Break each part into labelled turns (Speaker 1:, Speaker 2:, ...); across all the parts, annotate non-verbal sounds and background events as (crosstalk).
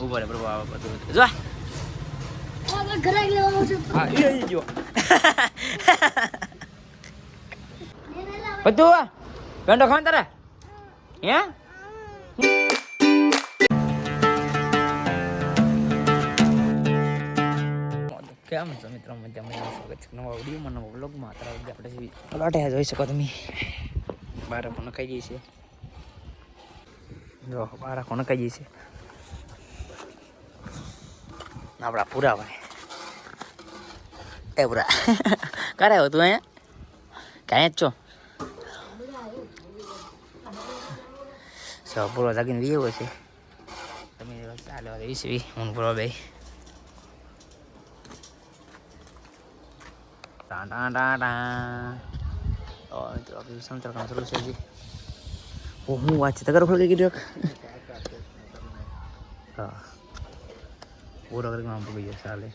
Speaker 1: ઊભો રે પ્રભુ, આવે બધું જો. હા એ જો બધું પેન્ડો ખાન તારે? હે? કેમ છો મિત્રો? મજા મજા સ્વાગત છે. નવા વિડીયોમાં, નવા વ્લોગમાં. અત્યારે આપણે પલાટે જોઈ શકો તમે. બાર પણ ખાઈ જઈએ છીએ. જો બાર કોને ખાઈ જઈએ છીએ આપણા પૂરા ભાઈ એ પૂરા કરે આવ્યો તું અહીંયા કાંઈ જ છો સો પૂરો જાગીને વીવો છે તમે ચાલે વીસ વી હું પૂરો ભાઈ ટા ટા ટા ટા ઓ મિત્રો આપણું સંતર કામ શરૂ છે હજી ઓ હું છે તગર ખોલ કીધું હા. પૂરો અગર નામ પડી જાય ચાલે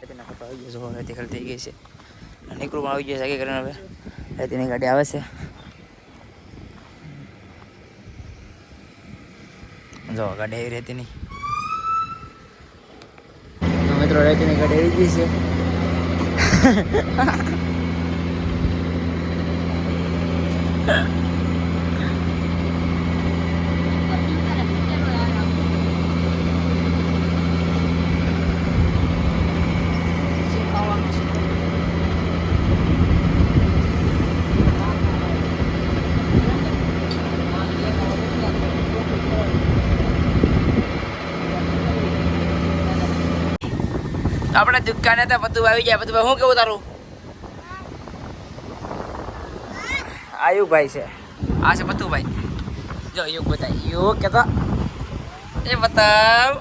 Speaker 1: રેતીના કપડા આવી ગયા થઈ ગઈ છે. નીકળું આવી ગયા છે કરીને હવે. રેતીની ગાડી આવે છે. જો ગાડી આવી રહેતી નહીં મિત્રો રહેતી નહીં ગાડી આવી ગઈ છે. (laughs) આપણે દુકાને તો બધું આવી જાય બધું શું કેવું તારું? આયુભાઈ છે. આ છે પતુભાઈ. જો યોગ બતાય. યોગ કેતો. એ બતાવ.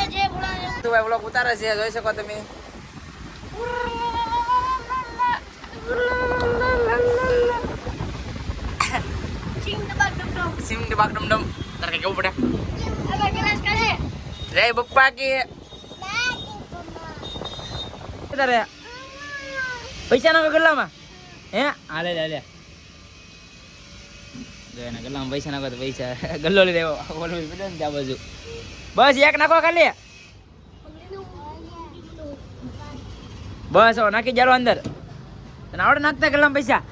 Speaker 2: એ જે બોલાવે
Speaker 1: બતુભાઈ બ્લોગ ઉતારે છે જોઈ શકો તમે.
Speaker 2: સિંગ દબાક ડમ ડમ
Speaker 1: સિમ ડિબાક ડમ ડમ તારે કઈ કેવું પડે
Speaker 2: હવે ગલાસ કાઢે
Speaker 1: રે બપ્પા કે તારે પૈસા નાખો ગલ્લામાં હે આ લે લે લે જો એના ગલ્લામાં પૈસા નાખો તો પૈસા ગલ્લો લઈ લેવો ઓલો પડે ને ત્યાં બાજુ બસ એક નાખો ખાલી બસ હવે નાખી જાલો અંદર તને આવડે નાખતા ગલ્લામાં પૈસા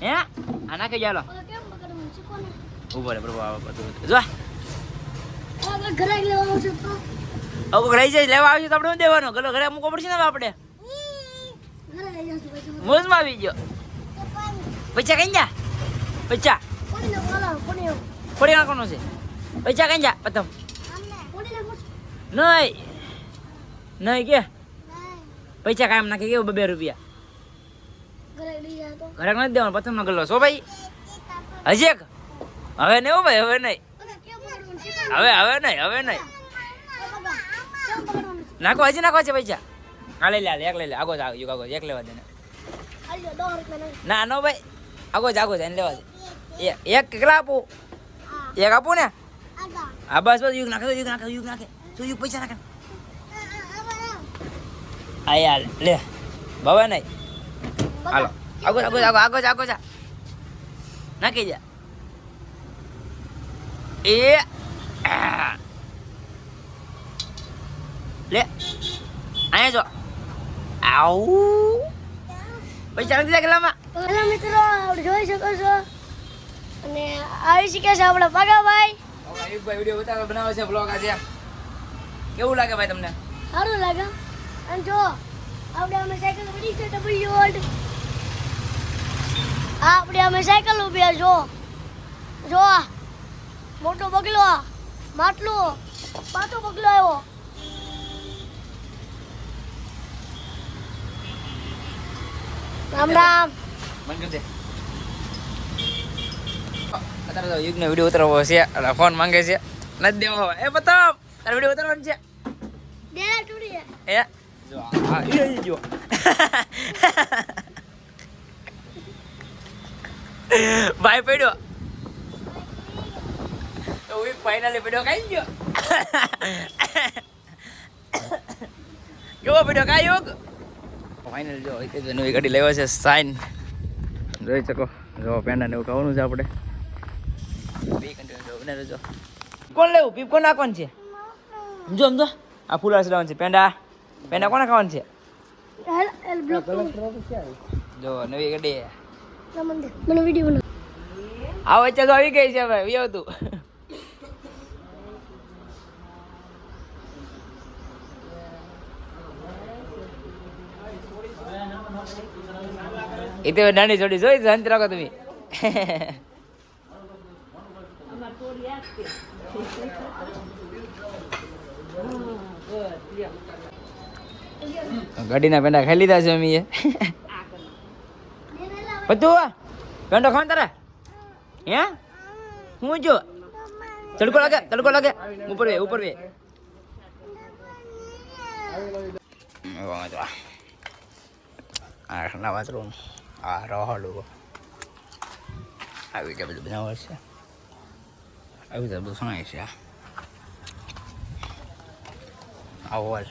Speaker 1: હે આ નાખી જાલો
Speaker 2: કેમ બગડવું છે કોને
Speaker 1: ઊભો રે પ્રભુ આવે બધું જો
Speaker 2: હવે ઘરે
Speaker 1: જઈ લેવા આવજો તો આપણે શું દેવાનો? ગલો ઘરે મૂકવો પડશે ને આપણે? મોજમાં આવી ગયો. પૈસા કઈ જા. પૈસા. ફોડી નાખવાનો છે? પૈસા કઈ જા પ્રથમ. નહીં. નહીં કે? પૈસા કાયમ નાખી કેવું બે રૂપિયા?
Speaker 2: ઘરે
Speaker 1: નથી દેવાનો પ્રથમ ગલ્લો. સો ભાઈ? હજી એક. હવે નહીં હો ભાઈ, હવે નહીં. હવે હવે નહીં હવે નહીં. નાખો, હજી નાખો છે પૈસા. હા લઈ લે એક લઈ લે. આગો જ યુગ આગો એક લેવા દે ને.
Speaker 2: આલ્યો 10 રૂપિયા નહીં
Speaker 1: ના ભાઈ. આગો જ આગો જ, એને લેવા દે. એક કેટલા આપું? એક આપું ને? હા બસ બસ, યુગ નાખે યુગ નાખે યુગ નાખે. શું યુગ પૈસા નાખે? હા યાર લે. બાબા નહીં. હાલો. આગો આગો આગો આગો આગો જા. નાખી જા એ લે અહીંયા જો. આવું. પૈસા નથી કેટલામાં
Speaker 2: હેલો મિત્રો જોઈ શકો છો. અને આવી શીખે છે આપણા પાગાભાઈ
Speaker 1: ભાઈ વીડિયો બતાવે બનાવે છે બ્લોગ આજે. કેવું લાગે ભાઈ તમને?
Speaker 2: સારું લાગે. અને જો આપણે અમે સાયકલ પડી છે ડબલ્યુ આ આપણે અમે સાયકલ ઊભી જો. જો મોટો બગલો માટલો. પાછો બગલો આવ્યો. રામ રામ.
Speaker 1: અત્યારે તો યુગનો વીડિયો ઉતરવો છે. એટલે ફોન માંગે છે. નથી દેવો એ બતાવ. તારે વીડિયો ઉતારવાનો છે.
Speaker 2: ડેરા તૂટી
Speaker 1: એ? જો આ ઈ જો (laughs) ભાઈ પડ્યો. ફાઇનલી પીડો ખાઈ ગયો કેવો પીડો ખાયો ફાઇનલ જો તો નવી ગાડી લેવા છે સાઇન જોઈ શકો જો પેંડા ને એવું ખાવાનું છે આપણે બે કન્ટિન્યુ જો રહેજો કોણ લેવું પીપ કોણ નાખવાનું છે જો સમજો આ ફૂલા લાવવાનું છે પેંડા પેંડા કોને ખાવાનું છે જો નવી ગાડી
Speaker 2: મને મને વીડિયો બનાવ
Speaker 1: આ ચાલો તો આવી ગઈ છે હવે વ્યવ તું એ તો નાની જોડી જોઈ અંત રાખો તમે. ગાડીના પેંડા ખાઈ લીધા છે અમે બધું પેંડો ખાવ તારા? હે? હું જો? તડકો લાગે તડકો લાગે. ઉપર વે ઉપર વે. આ નવા રૂમ આ રહલું. આવી રીતે બધું બનાવે છે આવી રીતે બધું સણાય છે. આ હોલ